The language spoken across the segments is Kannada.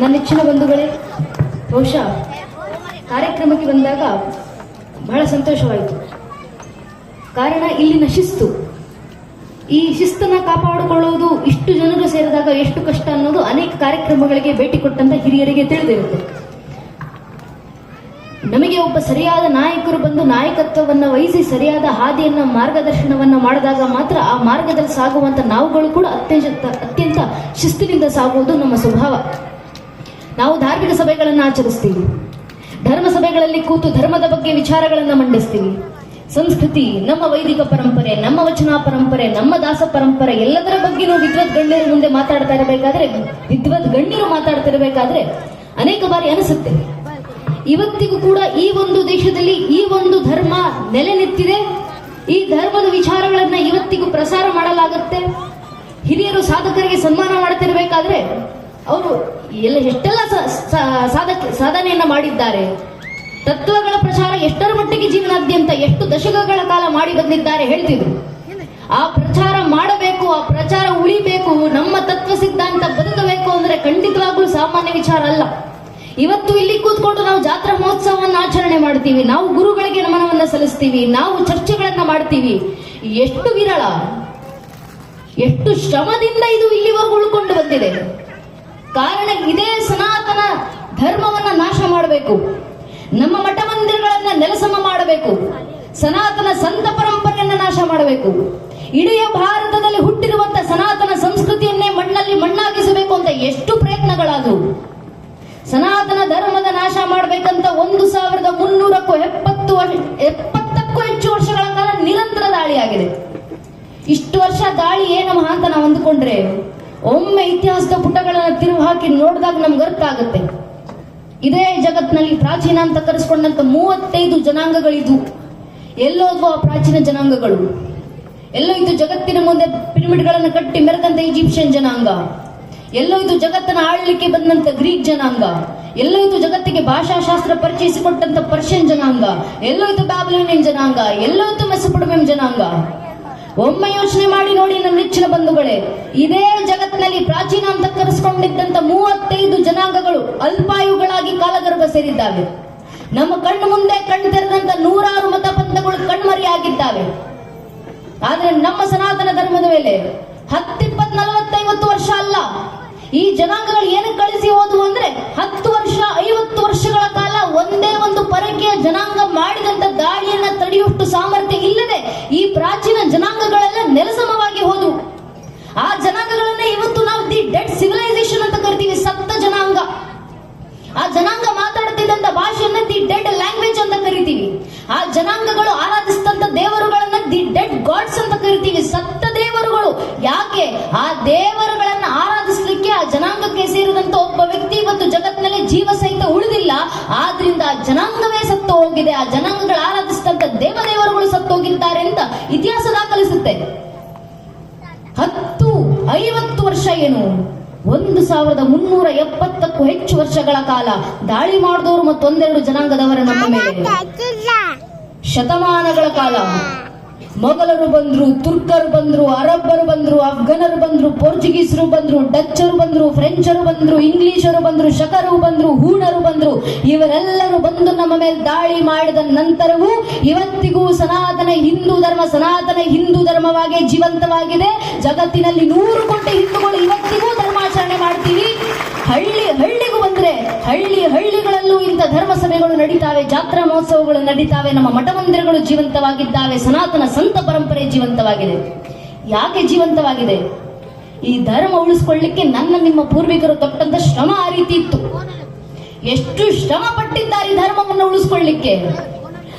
ನನ್ನ ನೆಚ್ಚಿನ ಬಂಧುಗಳೇ, ಬಹುಶಃ ಕಾರ್ಯಕ್ರಮಕ್ಕೆ ಬಂದಾಗ ಬಹಳ ಸಂತೋಷವಾಯಿತು. ಕಾರಣ ಇಲ್ಲಿನ ಶಿಸ್ತು. ಈ ಶಿಸ್ತನ್ನ ಕಾಪಾಡಿಕೊಳ್ಳುವುದು ಇಷ್ಟು ಜನರು ಸೇರಿದಾಗ ಎಷ್ಟು ಕಷ್ಟ ಅನ್ನೋದು ಅನೇಕ ಕಾರ್ಯಕ್ರಮಗಳಿಗೆ ಭೇಟಿ ಕೊಟ್ಟಂತ ಹಿರಿಯರಿಗೆ ತಿಳಿದಿರುತ್ತೆ. ನಮಗೆ ಒಬ್ಬ ಸರಿಯಾದ ನಾಯಕರು ಬಂದು ನಾಯಕತ್ವವನ್ನ ವಹಿಸಿ, ಸರಿಯಾದ ಹಾದಿಯನ್ನ, ಮಾರ್ಗದರ್ಶನವನ್ನ ಮಾಡಿದಾಗ ಮಾತ್ರ ಆ ಮಾರ್ಗದಲ್ಲಿ ಸಾಗುವಂತ ನಾವುಗಳು ಕೂಡ ಅತ್ಯಂತ ಅತ್ಯಂತ ಶಿಸ್ತಿನಿಂದ ಸಾಗುವುದು ನಮ್ಮ ಸ್ವಭಾವ. ನಾವು ಧಾರ್ಮಿಕ ಸಭೆಗಳನ್ನು ಆಚರಿಸ್ತೀವಿ. ಧರ್ಮ ಸಭೆಗಳಲ್ಲಿ ಕೂತು ಧರ್ಮದ ಬಗ್ಗೆ ವಿಚಾರಗಳನ್ನು ಮಂಡಿಸ್ತೀವಿ. ಸಂಸ್ಕೃತಿ, ನಮ್ಮ ವೈದಿಕ ಪರಂಪರೆ, ನಮ್ಮ ವಚನ ಪರಂಪರೆ, ನಮ್ಮ ದಾಸ ಪರಂಪರೆ, ಎಲ್ಲದರ ಬಗ್ಗೆ ನಾವು ವಿದ್ವತ್ ಗಣ್ಯರ ಮುಂದೆ ಮಾತಾಡ್ತಾ ಇರಬೇಕಾದ್ರೆ, ವಿದ್ವತ್ ಗಣ್ಯರು ಮಾತಾಡ್ತಿರಬೇಕಾದ್ರೆ ಅನೇಕ ಬಾರಿ ಅನಿಸುತ್ತೆ. ಇವತ್ತಿಗೂ ಕೂಡ ಈ ಒಂದು ದೇಶದಲ್ಲಿ ಈ ಒಂದು ಧರ್ಮ ನೆಲೆ ನಿಂತಿದೆ. ಈ ಧರ್ಮದ ವಿಚಾರಗಳನ್ನ ಇವತ್ತಿಗೂ ಪ್ರಸಾರ ಮಾಡಲಾಗುತ್ತೆ. ಹಿರಿಯರು ಸಾಧಕರಿಗೆ ಸನ್ಮಾನ ಮಾಡ್ತಿರ್ಬೇಕಾದ್ರೆ ಅವರು ಎಲ್ಲ ಎಷ್ಟೆಲ್ಲ ಸಾಧಕ, ಸಾಧನೆಯನ್ನ ಮಾಡಿದ್ದಾರೆ. ತತ್ವಗಳ ಪ್ರಚಾರ ಎಷ್ಟರ ಮಟ್ಟಿಗೆ ಜೀವನಾದ್ಯಂತ ಎಷ್ಟು ದಶಕಗಳ ಕಾಲ ಮಾಡಿ ಬಂದಿದ್ದಾರೆ ಹೇಳ್ತಿದ್ರು. ಆ ಪ್ರಚಾರ ಮಾಡಬೇಕು, ಆ ಪ್ರಚಾರ ಉಳಿಬೇಕು, ನಮ್ಮ ತತ್ವ ಸಿದ್ಧಾಂತ ಬದುಕಬೇಕು ಅಂದ್ರೆ ಖಂಡಿತವಾಗ್ಲೂ ಸಾಮಾನ್ಯ ವಿಚಾರ ಅಲ್ಲ. ಇವತ್ತು ಇಲ್ಲಿ ಕೂತ್ಕೊಂಡು ನಾವು ಜಾತ್ರಾ ಮಹೋತ್ಸವವನ್ನು ಆಚರಣೆ ಮಾಡ್ತೀವಿ, ನಾವು ಗುರುಗಳಿಗೆ ನಮನವನ್ನ ಸಲ್ಲಿಸ್ತೀವಿ, ನಾವು ಚರ್ಚೆಗಳನ್ನ ಮಾಡ್ತೀವಿ. ಎಷ್ಟು ವಿರಳ, ಎಷ್ಟು ಶ್ರಮದಿಂದ ಇದು ಇಲ್ಲಿವರೆಗೂ ಉಳ್ಕೊಂಡು ಬಂದಿದೆ. ಕಾರಣ ಇದೇ ಸನಾತನ ಧರ್ಮವನ್ನ ನಾಶ ಮಾಡಬೇಕು. ನಮ್ಮ ಮಠ ಮಂದಿರಗಳನ್ನ ನೆಲಸಮ ಮಾಡಬೇಕು. ಸನಾತನ ಸಂತ ಪರಂಪರೆಯನ್ನ ನಾಶ ಮಾಡಬೇಕು. ಇಡೀ ಭಾರತದಲ್ಲಿ ಹುಟ್ಟಿರುವಂತ ಸನಾತನ ಸಂಸ್ಕೃತಿಯನ್ನೇ ಮಣ್ಣಲ್ಲಿ ಮಣ್ಣಾಗಿಸಬೇಕು ಅಂತ ಎಷ್ಟು ಪ್ರಯತ್ನಗಳಾದವು. ಸನಾತನ ಧರ್ಮದ ನಾಶ ಮಾಡಬೇಕಂತ ಒಂದು ಸಾವಿರದ ಮುನ್ನೂರಕ್ಕೂ ಎಪ್ಪತ್ತು ಎಪ್ಪತ್ತಕ್ಕೂ ಹೆಚ್ಚು ವರ್ಷಗಳ ಕಾಲ ನಿರಂತರ ದಾಳಿಯಾಗಿದೆ. ಇಷ್ಟು ವರ್ಷ ದಾಳಿ ಏನಮ್ಮ ಅಂತ ನಾವು ಅಂದುಕೊಂಡ್ರೆ ಒಮ್ಮೆ ಇತಿಹಾಸದ ಪುಟಗಳನ್ನ ತಿರುವು ಹಾಕಿ ನೋಡಿದಾಗ ನಮ್ಗೆ ಅರ್ಥ ಆಗುತ್ತೆ. ಇದೇ ಜಗತ್ತಿನಲ್ಲಿ ಪ್ರಾಚೀನ ಅಂತ ಕರೆಸ್ಕೊಂಡಂತ ಮೂವತ್ತೈದು ಜನಾಂಗಗಳಿದ್ವು. ಎಲ್ಲೋದ್ವು ಆ ಪ್ರಾಚೀನ ಜನಾಂಗಗಳು. ಎಲ್ಲೋ ಇದು ಜಗತ್ತಿನ ಮುಂದೆ ಪಿರಮಿಡ್ಗಳನ್ನು ಕಟ್ಟಿ ಮೆರೆದಂತ ಈಜಿಪ್ಷಿಯನ್ ಜನಾಂಗ. ಎಲ್ಲೋ ಇದು ಜಗತ್ತನ್ನ ಆಳ್ಲಿಕ್ಕೆ ಬಂದಂತ ಗ್ರೀಕ್ ಜನಾಂಗ. ಎಲ್ಲೋ ಇದು ಜಗತ್ತಿಗೆ ಭಾಷಾಶಾಸ್ತ್ರ ಪರಿಚಯಿಸಿಕೊಟ್ಟಂತ ಪರ್ಷಿಯನ್ ಜನಾಂಗ. ಎಲ್ಲೋ ಇದು ಬ್ಯಾಬ್ಲೋನಿಯನ್ ಜನಾಂಗ. ಎಲ್ಲೋ ಇದು ಮೆಸಪುಡಮಿಯನ್ ಜನಾಂಗ. ಒಮ್ಮೆ ಯೋಚನೆ ಮಾಡಿ ನೋಡಿ ನನ್ನ ನೆಚ್ಚಿನ ಬಂಧುಗಳೇ. ಇದೇ ಜಗತ್ತಿನಲ್ಲಿ ಪ್ರಾಚೀನ ಅಂತ ಕರೆಸ್ಕೊಂಡಿದ್ದಂತ ಮೂವತ್ತೈದು ಜನಾಂಗಗಳು ಅಲ್ಪಾಯುಗಳಾಗಿ ಕಾಲಗರ್ಭ ಸೇರಿದ್ದಾವೆ. ನಮ್ಮ ಕಣ್ಣು ಮುಂದೆ ಕಣ್ಣು ತೆರೆದಂತ ನೂರಾರು ಮತಪಂಥಗಳು ಕಣ್ಮರೆಯಾಗಿದ್ದಾವೆ. ಆದ್ರೆ ನಮ್ಮ ಸನಾತನ ಧರ್ಮದ ಮೇಲೆ ಹತ್ತಿಪ್ಪತ್ ನಲವತ್ತೈವತ್ತು ವರ್ಷ ಅಲ್ಲ. ಈ ಜನಾಂಗಗಳು ಏನಕ್ಕೆ ಕಳಿಸಿ ಹೋದವು ಪ್ರಾಚೀನ ಜನಾಂಗಗಳೆಲ್ಲ ನೆಲಸಮವಾಗಿ ಹೋದವು ಆ ಜನಾಂಗಗಳನ್ನ ಇವತ್ತು ನಾವು ದಿ ಡೆಡ್ ಸಿವಿಲೈಸೇಷನ್ ಅಂತ ಕರಿತೀವಿ, ಸಪ್ತ ಜನಾಂಗ. ಆ ಜನಾಂಗ ಮಾತಾಡುತ್ತಿದ್ದಂತ ಭಾಷೆಯನ್ನ ದಿ ಡೆಡ್ ಲ್ಯಾಂಗ್ವೇಜ್ ಅಂತ ಕರಿತೀವಿ. ಆ ಜನಾಂಗಗಳು ಆರಾಧಿಸಿದಂತ ದೇವರುಗಳನ್ನ ದಿ ಡೆಡ್ ಗಾಡ್ಸ್ ಅಂತ ಕರಿತೀವಿ ಸತ್ತ ದೇವರುಗಳು. ಯಾಕೆ? ಆ ದೇವರುಗಳನ್ನ ಆರಾಧಿಸ್ಲಿಕ್ಕೆ ಆ ಜನಾಂಗಕ್ಕೆ ಸೇರಿದಂತ ಒಬ್ಬ ವ್ಯಕ್ತಿ ಇವತ್ತು ಜಗತ್ತಿನಲ್ಲಿ ಜೀವ ಸಹಿತ ಉಳಿದಿಲ್ಲ. ಆದ್ರಿಂದ ಆ ಜನಾಂಗವೇ ಸತ್ತು ಹೋಗಿದೆ. ಆ ಜನಾಂಗಗಳ ಆರಾಧಿಸಿದಂತ ದೇವದೇವರುಗಳು ಸತ್ತು ಹೋಗಿದ್ದಾರೆ ಅಂತ ಇತಿಹಾಸ ದಾಖಲಿಸುತ್ತೆ ಹತ್ತು ಐವತ್ತು ವರ್ಷ ಏನು? ಒಂದು ಸಾವಿರದ ಮುನ್ನೂರ ಎಪ್ಪತ್ತಕ್ಕೂ ಹೆಚ್ಚು ವರ್ಷಗಳ ಕಾಲ ದಾಳಿ ಮಾಡಿದವರು ಮತ್ತೊಂದೆರಡು ಜನಾಂಗದವರ ನಮ್ಮ ಮೇಲೆ. ಶತಮಾನಗಳ ಕಾಲ. ಮೊಘಲರು ಬಂದರು, ತುರ್ಕರು ಬಂದರು, ಅರಬ್ಬರು ಬಂದರು ಅಫ್ಘನರು ಬಂದರು, ಪೋರ್ಚುಗೀಸರು ಬಂದರು, ಡಚ್ಚರು ಬಂದರು, ಫ್ರೆಂಚರು ಬಂದರು, ಇಂಗ್ಲಿಷರು ಬಂದರು, ಶಕರು ಬಂದರು, ಹೂಣರು ಬಂದರು. ಇವರೆಲ್ಲರೂ ಬಂದು ನಮ್ಮ ಮೇಲೆ ದಾಳಿ ಮಾಡಿದ ನಂತರವೂ ಇವತ್ತಿಗೂ ಸನಾತನ ಹಿಂದೂ ಧರ್ಮ, ಸನಾತನ ಹಿಂದೂ ಧರ್ಮವಾಗಿ ಜೀವಂತವಾಗಿದೆ. ಜಗತ್ತಿನಲ್ಲಿ ನೂರು ಕೋಟಿ ಹಿಂದೂಗಳು ಇವತ್ತಿಗೂ ಧರ್ಮಾಚರಣೆ ಮಾಡ್ತೀವಿ. ಹಳ್ಳಿ ಬಂದ್ರೆ ಹಳ್ಳಿ ಹಳ್ಳಿಗಳಲ್ಲೂ ಇಂಥ ಧರ್ಮ ಸಭೆಗಳು ನಡೀತಾವೆ, ಜಾತ್ರಾ ಮಹೋತ್ಸವಗಳು ನಡೀತಾವೆ, ನಮ್ಮ ಮಠ ಮಂದಿರಗಳು ಜೀವಂತವಾಗಿದ್ದಾವೆ, ಸನಾತನ ಸಂತ ಪರಂಪರೆ ಜೀವಂತವಾಗಿದೆ. ಯಾಕೆ ಜೀವಂತವಾಗಿದೆ? ಈ ಧರ್ಮ ಉಳಿಸ್ಕೊಳ್ಳಿಕ್ಕೆ ನನ್ನ ನಿಮ್ಮ ಪೂರ್ವಿಕರು ತೊಟ್ಟಂತ ಶ್ರಮ ಆ ರೀತಿ ಇತ್ತು. ಎಷ್ಟು ಶ್ರಮ ಪಟ್ಟಿದ್ದಾರೆ ಧರ್ಮವನ್ನು ಉಳಿಸ್ಕೊಳ್ಳಿಕ್ಕೆ.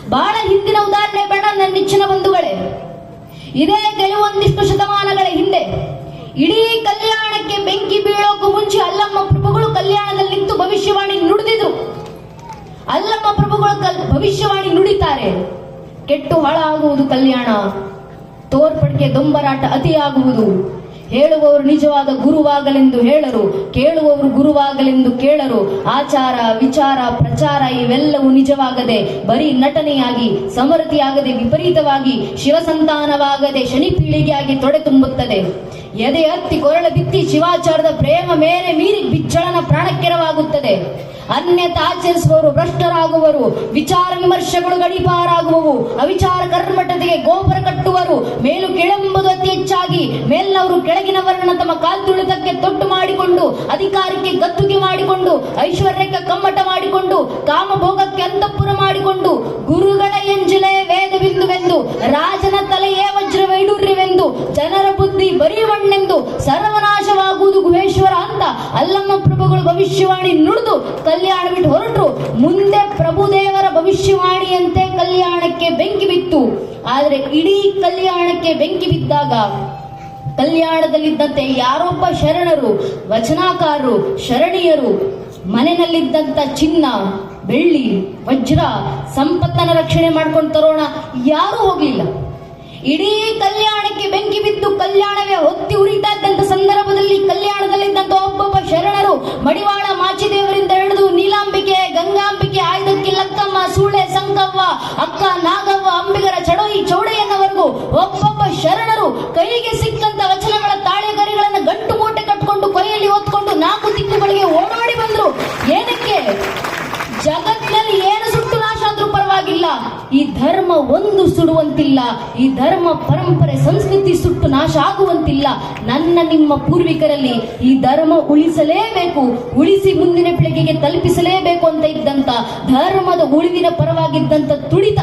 ಬಹಳ ಹಿಂದಿನ ಉದಾಹರಣೆ ಬೇಡ ನನ್ನ ನೆಚ್ಚಿನ ಬಂಧುಗಳೇ. ಇದೇ ಕೆಲವೊಂದಿಷ್ಟು ಶತಮಾನಗಳ ಹಿಂದೆ. ಇಡೀ ಕಲ್ಯಾಣಕ್ಕೆ ಬೆಂಕಿ ಬೀಳೋಕು ಮುಂಚೆ ಅಲ್ಲಮ್ಮ ಪ್ರಭುಗಳು ಕಲ್ಯಾಣದಲ್ಲಿ ನಿಂತು ಭವಿಷ್ಯವಾಣಿ ನುಡಿದಿದ್ರು. ಅಲ್ಲಮ್ಮ ಪ್ರಭುಗಳು ಭವಿಷ್ಯವಾಣಿ ನುಡಿತಾರೆ. ಕೆಟ್ಟು ಹಾಳಾಗುವುದು ಕಲ್ಯಾಣ. ತೋರ್ಪಡಿಕೆ ದೊಂಬರಾಟ ಅತಿಯಾಗುವುದು. ಹೇಳುವವರು ನಿಜವಾದ ಗುರುವಾಗಲೆಂದು ಹೇಳರು, ಕೇಳುವವರು ಗುರುವಾಗಲೆಂದು ಕೇಳರು. ಆಚಾರ, ವಿಚಾರ, ಪ್ರಚಾರ ಇವೆಲ್ಲವೂ ನಿಜವಾಗದೆ, ಬರೀ ನಟನೆಯಾಗಿ ಸಮೃದ್ಧಿಯಾಗದೆ ವಿಪರೀತವಾಗಿ, ಶಿವಸಂತಾನವಾಗದೆ ಶನಿ ಪೀಳಿಗೆಯಾಗಿ ತೊಡೆ ತುಂಬುತ್ತದೆ. ಎದೆ ಹತ್ತಿ ಕೊರಳ ಬಿತ್ತಿ ಶಿವಾಚಾರದ ಪ್ರೇಮ ಮೇರೆ ಮೀರಿ ಬಿಚ್ಚಳನ ಪ್ರಾಣಕ್ಕೆರವಾಗುತ್ತದೆ. ಅನ್ಯತ ಆಚರಿಸುವವರು ಭ್ರಷ್ಟರಾಗುವರು, ವಿಚಾರ ವಿಮರ್ಶೆಗಳು ಗಡಿಪಾರಾಗುವವು ಅವಿಚಾರ ಕರ್ಮಟತೆಗೆ ಗೋಪುರ ಕಟ್ಟುವರು, ಮೇಲು ಕೆಳಂಬುದು ಅತಿ ಹೆಚ್ಚಾಗಿ ಮೇಲ್ನವರು ಕೆಳಗಿನವರನ್ನ ತಮ್ಮ ಕಾಲ್ತುಳಿತಕ್ಕೆ ತೊಟ್ಟು ಮಾಡಿಕೊಂಡು, ಅಧಿಕಾರಕ್ಕೆ ಗತ್ತುಗೆ ಮಾಡಿಕೊಂಡು, ಐಶ್ವರ್ಯಕ್ಕೆ ಕಮ್ಮಟ ಮಾಡಿಕೊಂಡು, ಕಾಮಭೋಗಕ್ಕೆ ಅಂತಃಪುರ ಮಾಡಿಕೊಂಡು, ಗುರುಗಳ ಎಂಜಲೇ ವೇದ ಬಿಂದುವೆಂದು ರಾಜನ ತಲೆಯೇ ವಜ್ರ ವೈಡೂರ್ಯವೆಂದು ಜನರ ಬುದ್ಧಿ ಬರಿವಣ್ಣೆಂದು ಸರ್ವನಾಶವಾಗುವುದು ಗುಹೇಶ್ವರ ಅಂತ ಅಲ್ಲಮ್ಮ ಪ್ರಭುಗಳು ಭವಿಷ್ಯವಾಣಿ ನುಡಿದು ಕಲ್ಯಾಣ ಬಿಟ್ಟು ಹೊರಟರು. ಮುಂದೆ ಪ್ರಭುದೇವರ ಭವಿಷ್ಯವಾಣಿಯಂತೆ ಕಲ್ಯಾಣಕ್ಕೆ ಬೆಂಕಿ ಬಿತ್ತು. ಆದರೆ ಇಡೀ ಕಲ್ಯಾಣಕ್ಕೆ ಬೆಂಕಿ ಬಿದ್ದಾಗ ಕಲ್ಯಾಣದಲ್ಲಿದ್ದಂತೆ ಯಾರೊಬ್ಬ ಶರಣರು, ವಚನಾಕಾರರು, ಶರಣೀಯರು, ಮನೆಯಲ್ಲಿದ್ದಂತ ಚಿನ್ನ, ಬೆಳ್ಳಿ, ವಜ್ರ, ಸಂಪತ್ತನ ರಕ್ಷಣೆ ಮಾಡ್ಕೊಂಡು ತರೋಣ, ಯಾರೂ ಹೋಗಲಿಲ್ಲ. ಇಡೀ ಕಲ್ಯಾಣಕ್ಕೆ ಬೆಂಕಿ ಬಿದ್ದು ಕಲ್ಯಾಣವೇ ಹೊತ್ತಿ ಉರಿತಾ ಇದ್ದಂತ ಸಂದರ್ಭದಲ್ಲಿ ಕಲ್ಯಾಣದಲ್ಲಿದ್ದಂಥ ಒಬ್ಬೊಬ್ಬ ಶರಣರು ದಿಕ್ಕುಗಳಿಗೆ ಓಡಾಡಿ ಬಂದ್ರು. ಏನಕ್ಕೆ? ಜಗತ್ತಿನಲ್ಲಿ ಏನು ಸುಟ್ಟು ನಾಶ ಆದ್ರೂ ಪರವಾಗಿಲ್ಲ. ಈ ಧರ್ಮ ಒಂದು ಸುಡುವಂತಿಲ್ಲ. ಈ ಧರ್ಮ ಪರಂಪರೆ, ಸಂಸ್ಕೃತಿ ಸುಟ್ಟು ನಾಶ ಆಗುವಂತಿಲ್ಲ. ನನ್ನ, ನಿಮ್ಮ ಪೂರ್ವಿಕರಲ್ಲಿ ಈ ಧರ್ಮ ಉಳಿಸಲೇಬೇಕು. ಉಳಿಸಿ ಮುಂದಿನ ಪೀಳಿಗೆಗೆ ತಲುಪಿಸಲೇಬೇಕು ಅಂತ ಇದ್ದಂತ, ಧರ್ಮದ ಉಳಿವಿನ ಪರವಾಗಿದ್ದಂತ ತುಡಿತ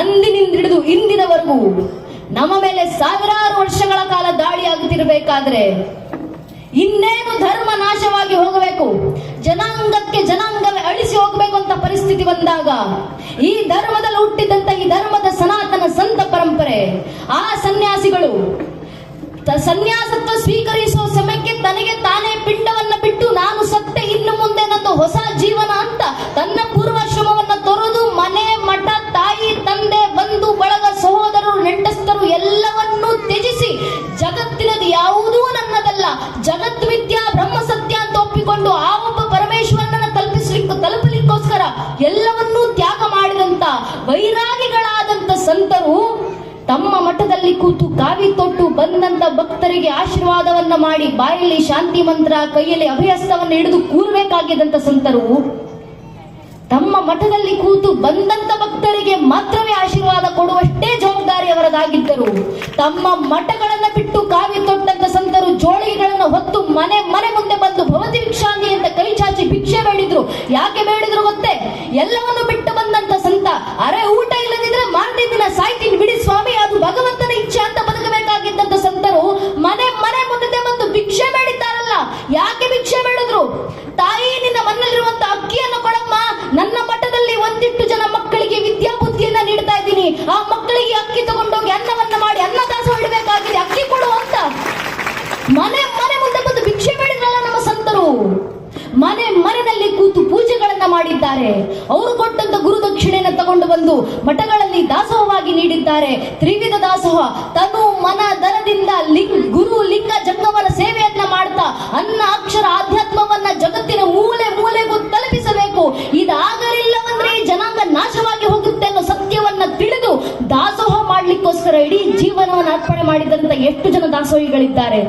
ಅಂದಿನಿಂದ ಹಿಡಿದು ಇಂದಿನವರೆಗೂ ನಮ್ಮ ಮೇಲೆ ಸಾವಿರಾರು ವರ್ಷಗಳ ಕಾಲ ದಾಳಿ ಆಗುತ್ತಿರಬೇಕಾದ್ರೆ ಇನ್ನೇನು ಧರ್ಮ ನಾಶವಾಗಿ ಹೋಗಬೇಕು? ಜನಾಂಗಕ್ಕೆ ಜನಾಂಗವೇ ಅಳಿಸಿ ಹೋಗಬೇಕು ಅಂತ ಪರಿಸ್ಥಿತಿ ಬಂದಾಗ ಈ ಧರ್ಮದಲ್ಲಿ ಹುಟ್ಟಿದಂತ ಈ ಧರ್ಮದ ಸನಾತನ ಸಂತ ಪರಂಪರೆ, ಆ ಸನ್ಯಾಸಿಗಳು ಸನ್ಯಾಸತ್ವ ಸ್ವೀಕರಿಸುವ ಸಮಯಕ್ಕೆ ತನಗೆ ತಾನೇ ಪಿಂಡವನ್ನ ಬಿಟ್ಟು ನಾನು ಸತ್ತೆ ಇನ್ನು ಮುಂದೆ ನಂದು ಹೊಸ ಜೀವನ ಅಂತ ತನ್ನ ಪೂರ್ವಾಶ್ರಮವನ್ನ ತೊರೆದು ಮನೆ ಜಗತ್ ವಿದ್ಯಾ ಬ್ರಹ್ಮ ಸತ್ಯ ಅಂತ ಒಪ್ಪಿಕೊಂಡು ಆ ಒಬ್ಬ ಪರಮೇಶ್ವರನನ್ನ ತಲುಪಿಸ್ಲಿಕ್ಕೆ ತಲುಪಲಿಕ್ಕೋಸ್ಕರ ಎಲ್ಲವನ್ನೂ ತ್ಯಾಗ ಮಾಡಿದಂತ ವೈರಾಗಿಗಳಾದಂತ ಸಂತರು ತಮ್ಮ ಮಠದಲ್ಲಿ ಕೂತು ಕಾವಿ ತೊಟ್ಟು ಬಂದಂತ ಭಕ್ತರಿಗೆ ಆಶೀರ್ವಾದವನ್ನ ಮಾಡಿ ಬಾಯಲ್ಲಿ ಶಾಂತಿ ಮಂತ್ರ, ಕೈಯಲ್ಲಿ ಅಭಯಸ್ತವನ್ನು ಹಿಡಿದು ಕೂರಬೇಕಾಗಿದ್ದಂತ ಸಂತರು ತಮ್ಮ ಮಠದಲ್ಲಿ ಕೂತು ಬಂದಂತ ಭಕ್ತರಿಗೆ ಮಾತ್ರವೇ ಆಶೀರ್ವಾದ ಕೊಡುವಷ್ಟೇ ಜವಾಬ್ದಾರಿ ಅವರದಾಗಿದ್ದರು ತಮ್ಮ ಮಠಗಳನ್ನ ಬಿಟ್ಟು ಕಾವಿ ಸಂತರು ಜೋಳಿಗೆಗಳನ್ನ ಹೊತ್ತು ಮನೆ ಮನೆ ಮುಂದೆ ಬಂದು ಭವತಿ ಭಿಕ್ಷಾಂತಿ ಅಂತ ಕೈ ಚಾಚಿ ಭಿಕ್ಷೆ ಬೇಡಿದ್ರು. ಯಾಕೆ ಬೇಡಿದ್ರು ಗೊತ್ತೇ? ಎಲ್ಲವನ್ನು ಬಿಟ್ಟು ಬಂದಂತ ಸಂತ ಅರೆ ಊಟ ಇಲ್ಲದಿದ್ರೆ ಮಾರನೇ ದಿನ ಸಾಯ್ತೀನಿ ಬಿಡಿ ಸ್ವಾಮಿ, ಅದು ಭಗವಂತನ ಇಚ್ಛೆ ಅಂತ ಬದುಕಬೇಕಾಗಿದ್ದಂತ ಸಂತರು ಮನೆ ಮನೆ ಮುಂದೆ ಬಂದು ಭಿಕ್ಷೆ ಬೇಡಿದ್ದಾರಲ್ಲ ಯಾಕೆ ಭಿಕ್ಷೆ ಬೇಡಿದ್ರು ತಾಯಿ ನಿನ್ನ ಮನಲ್ಲಿರುವಂತ ಅಕ್ಕಿಯನ್ನು ಕೊಡಮ್ಮ ನನ್ನ ಮಠದಲ್ಲಿ ಒಂದಿಟ್ಟು ಜನ ಮಕ್ಕಳಿಗೆ ವಿದ್ಯಾಬುದ್ಧಿಯನ್ನ ನೀಡ್ತಾ ಇದ್ದೀನಿ ಆ ಮಕ್ಕಳಿಗೆ ಅಕ್ಕಿ ತಗೊಂಡೋಗಿ ಅನ್ನವನ್ನ ಮಾಡಿ ಅನ್ನದಾಸ ಇಡಬೇಕಾಗಿದೆ ಅಕ್ಕಿ ಕೊಡು ಅಂತ ಮನೆ ಮನೆ ಮುಂದೆ ಬಂದು ಭಿಕ್ಷೆ ಬೇಡಿದ್ರಲ್ಲ ನಮ್ಮ ಸಂತರು? ಮನೆ, ಮನೆಯಲ್ಲಿ ಕೂತು ಪೂಜೆಗಳನ್ನ ಮಾಡಿದ್ದಾರೆ. ಅವರು ಕೊಟ್ಟಂತ ಗುರುದಕ್ಷಿಣೆಯನ್ನು ತಗೊಂಡು ಬಂದು ಮಠಗಳಲ್ಲಿ ದಾಸೋಹವಾಗಿ ನೀಡಿದ್ದಾರೆ. ತ್ರಿವಿಧ ದಾಸೋಹ, ತನು ಮನ ದನದಿಂದ ಲಿಂಗ್, ಗುರು ಲಿಂಗ ಜಂಗಮನ ಸೇವೆಯನ್ನ ಮಾಡ್ತಾ ಅನ್ನ, ಅಕ್ಷರ, ಆಧ್ಯಾತ್ಮವನ್ನ ಜಗತ್ತಿನ ಮೂಲೆ ಮೂಲೆಗೂ ತಲುಪಿಸಬೇಕು. ಇದಾಗಲಿಲ್ಲವಂದ್ರೆ ಜನಾಂಗ ನಾಶವಾಗಿ ಹೋಗುತ್ತೆ ಅನ್ನೋ ಸತ್ಯವನ್ನ ತಿಳಿದು ದಾಸೋಹ ಮಾಡ್ಲಿಕ್ಕೋಸ್ಕರ ಇಡೀ ಜೀವನವನ್ನು ಅರ್ಪಣೆ ಮಾಡಿದಂತ ಎಷ್ಟು ಜನ ದಾಸೋಹಿಗಳಿದ್ದಾರೆ?